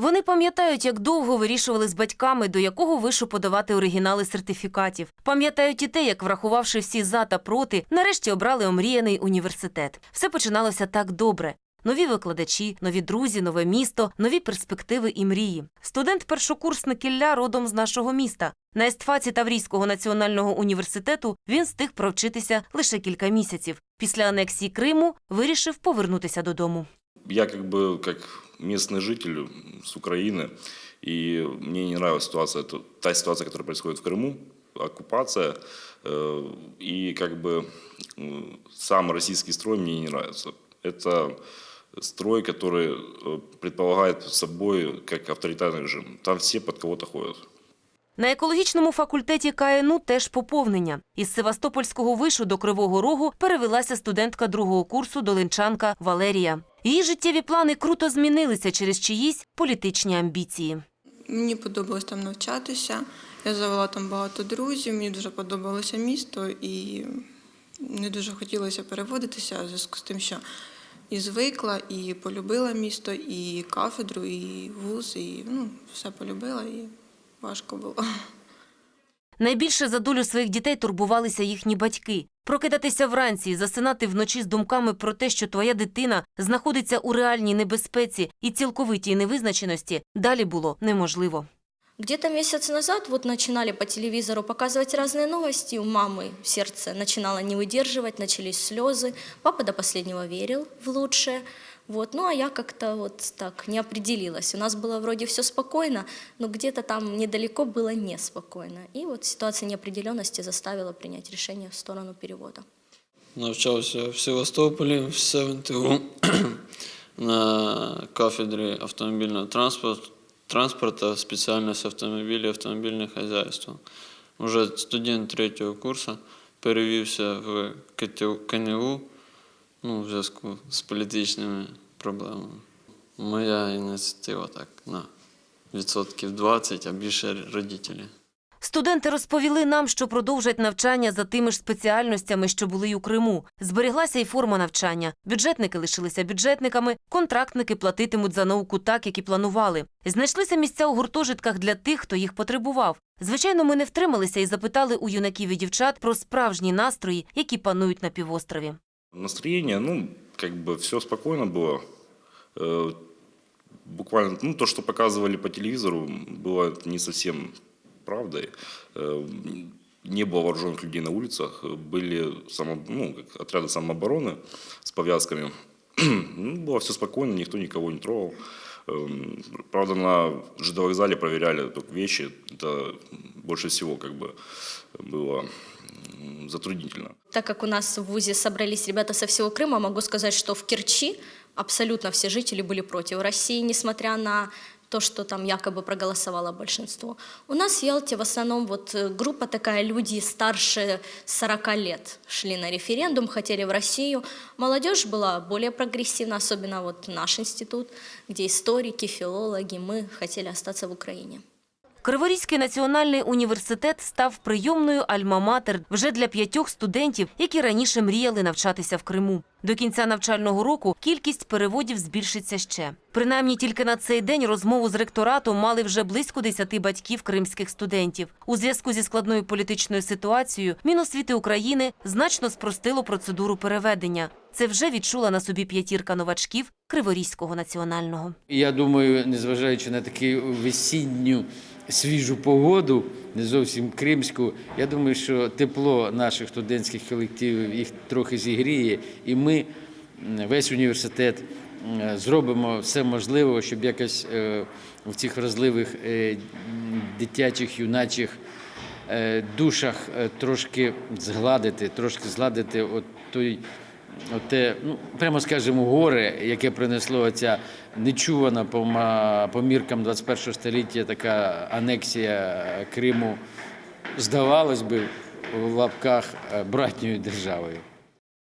Вони пам'ятають, як довго вирішували з батьками, до якого вишу подавати оригінали сертифікатів. Пам'ятають і те, як, врахувавши всі за та проти, нарешті обрали омріяний університет. Все починалося так добре. Нові викладачі, нові друзі, нове місто, нові перспективи і мрії. Студент-першокурсник Ілля родом з нашого міста. На естфаці Таврійського національного університету він встиг провчитися лише кілька місяців. Після анексії Криму вирішив повернутися додому. Я бы как местный житель с Украины, и мне не нравилась ситуация, это та ситуация, которая происходит в Крыму, оккупация, э, и как бы м, сам российский строй мне не нравится. Это строй, который э, предполагает собой как авторитарный режим. Там все под кого-то ходят. На екологічному факультеті КНУ теж поповнення. Із Севастопольського вишу до Кривого Рогу перевелася студентка другого курсу долинчанка Валерія. Її життєві плани круто змінилися через чиїсь політичні амбіції. Мені подобалось там навчатися. Я завела там багато друзів, мені дуже подобалося місто і не дуже хотілося переводитися в зв'язку з тим, що і звикла, і полюбила місто, і кафедру, і вуз, і ну, все полюбила, і важко було. Найбільше за долю своїх дітей турбувалися їхні батьки. Прокидатися вранці і засинати вночі з думками про те, що твоя дитина знаходиться у реальній небезпеці і цілковитій невизначеності, далі було неможливо. Где-то месяц назад вот начинали по телевизору показывать разные новости, у мамы сердце начинало не выдерживать, начались слезы. Папа до последнего верил в лучшее. Вот. Ну а я как-то вот так не определилась. У нас было вроде все спокойно, но где-то там недалеко было неспокойно. И вот ситуация неопределенности заставила принять решение в сторону перевода. Навчався в Севастополі в СВНТУ на кафедрі автомобільного транспорту, транспорту, спеціальність автомобілі, автомобільне хазяйство. Уже студент третього курсу перевівся в КТУ, КНУ Ну, в зв'язку з політичними проблемами. Моя ініціатива так на відсотків 20, а більше родителі. Студенти розповіли нам, що продовжать навчання за тими ж спеціальностями, що були й у Криму. Зберіглася й форма навчання. Бюджетники лишилися бюджетниками, контрактники платитимуть за науку так, як і планували. Знайшлися місця у гуртожитках для тих, хто їх потребував. Звичайно, ми не втрималися і запитали у юнаків і дівчат про справжні настрої, які панують на півострові. Настроение, ну, как бы все спокойно было. Э, Буквально, ну, то, что показывали по телевизору, было не совсем правдой. Э, Не было вооруженных людей на улицах, были само, ну, отряды самообороны с повязками. Ну, было все спокойно, никто никого не трогал. Эм, Правда, на ЖД-вокзале проверяли только вещи. Это больше всего как бы было затруднительно. Так как у нас в ВУЗе собрались ребята со всего Крыма, могу сказать, что в Керчи абсолютно все жители были против России, несмотря на то, что там якобы проголосовало большинство. У нас в Ялте в основном вот э, группа такая, люди старше 40 лет шли на референдум, хотели в Россию. Молодежь была более прогрессивна, особенно вот наш институт, где историки, филологи, мы хотели остаться в Украине. Криворізький національний університет став прийомною альма-матер вже для п'ятьох студентів, які раніше мріяли навчатися в Криму. До кінця навчального року кількість переводів збільшиться ще. Принаймні тільки на цей день розмову з ректоратом мали вже близько десяти батьків кримських студентів. У зв'язку зі складною політичною ситуацією Міносвіти України значно спростило процедуру переведення. Це вже відчула на собі п'ятірка новачків Криворізького національного. Я думаю, незважаючи на таку весінню свіжу погоду, не зовсім кримську, я думаю, що тепло наших студентських колективів їх трохи зігріє, і ми, весь університет, зробимо все можливе, щоб якось е, в цих вразливих е, дитячих, юначих е, душах трошки згладити, трошки згладити от той. Оте, ну, прямо скажемо, горе, яке принесло ця нечувана по, по міркам 21 століття така анексія Криму, здавалось би, в лапках е, братньою державою.